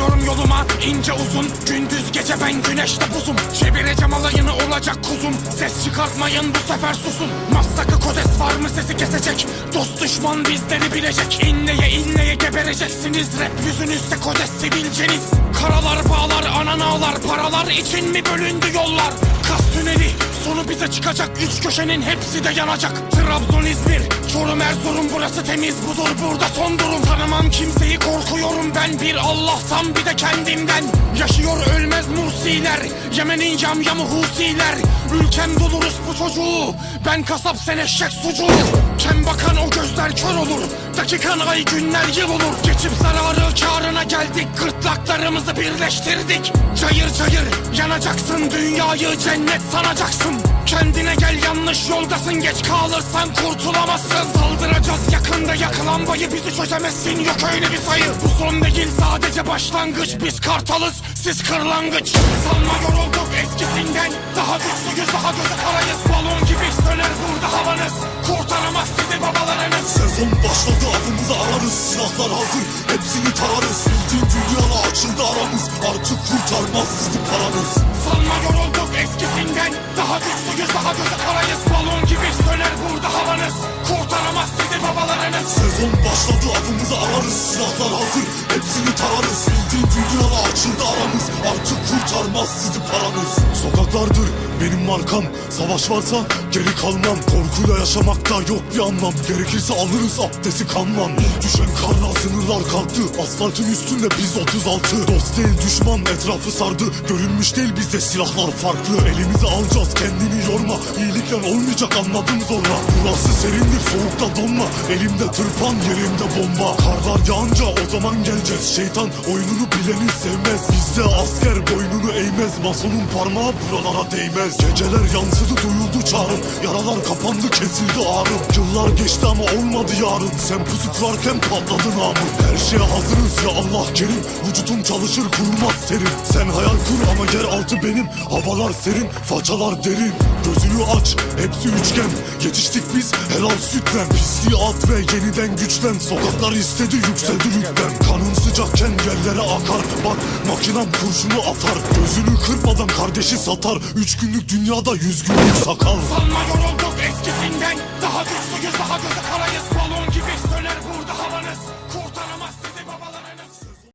Çıkıyorum yoluma ince uzun Gündüz gece ben güneşte buzum. Çevireceğim alayını olacak kuzum Ses çıkartmayın bu sefer susun. Massakı kodes var mı sesi kesecek Dost düşman bizleri bilecek. İnleye inleye gebereceksiniz Rap yüzünüzde kodes sivilceniz. Karalar bağlar anan ağlar Paralar için mi bölündü yollar? Kas tüneli sonu bize çıkacak Üç köşenin hepsi de yanacak. Trabzon İzmir Çorum Erzurum burası temiz budur. Burada son durum. Tanımam kimseyi korkuyorum ben. Bir Allah'tan bir de kendimden. Yaşıyor ölmez Mursiler. Yemen'in yamyamı Husiler. Ülkem doluruz bu çocuğu. Ben kasap sen eşek sucuğu. Kem bakan o gözler kör olur Dakikan ay günler yıl olur. Geçip zararı karına geldik. Gırtlaklarımızı birleştirdik. Cayır cayır yanacaksın. Dünyayı cennet sanacaksın. Kendine gel yanlış yoldasın. Geç kalırsan kurtulamazsın. Saldıracağız yakında. Yak lambayı Bizi çözemezsin. Yok öyle bir sayı. Bu son değil sadece başlangıç. Biz kartalız siz kırlangıç. Sanma yorulduk eskisinden. Daha güçlüyüz daha gözü karayız. Balon gibi söner burada havanız. Kurtaramaz sizi babalarınız. Sezon ararız Silahlar hazır hepsini tararız. Bildiğin dünyala açıldı aramız. Artık kurtarmaz sizi paranız Sanma yorulduk eskisinden. Daha güçlüyüz daha gözü karayız. Balon gibi söner burada havanız. Kurtaramaz sizi babalarınız. Sezon başladı avımızı ararız. Silahlar hazır hepsini tararız. Bildiğin dünyala açıldı aramız. Artık kurtarmaz sizi paranız Sokaklardır markam Savaş varsa geri kalmam. Korkuyla yaşamakta yok bir anlam. Gerekirse alırız abdesti kanman Düşen karla sınırlar kalktı. Asfaltın üstünde biz 36 Dost değil düşman etrafı sardı. Görünmüş değil bizde silahlar farklı. Elimize alacağız kendini yorma. İyilikle olmayacak anladım zorla. Burası serindir soğukta donma. Elimde tırpan yerimde bomba. Karlar yağınca o zaman geleceğiz. Şeytan oyununu bileni sevmez. Bizde asker boynunu eğmez. Masonun parmağı buralara değmez Geceler yansıdı duyuldu çağrım. Yaralar kapandı kesildi ağrım. Yıllar geçti ama olmadı yarın. Sen pusu kurarken patladı Her şeye hazırız ya Allah kerim Vücudum çalışır kurulmaz serin. Sen hayal kur ama yer altı benim. Havalar serin façalar derin. Gözünü aç hepsi üçgen. Yetiştik biz helal sütten Pisliği at ve yeniden güçlen. Sokaklar istedi yükseldi rütben Kanın sıcakken yerlere akar. Bak makinem kurşunu atar. Gözünü kırpmadan kardeşi satar. Üç günlük dünyada yüz günlük sakal. Sanma yorulduk eskisinden. Daha güçlüyüz daha gözü karayız. Balon gibi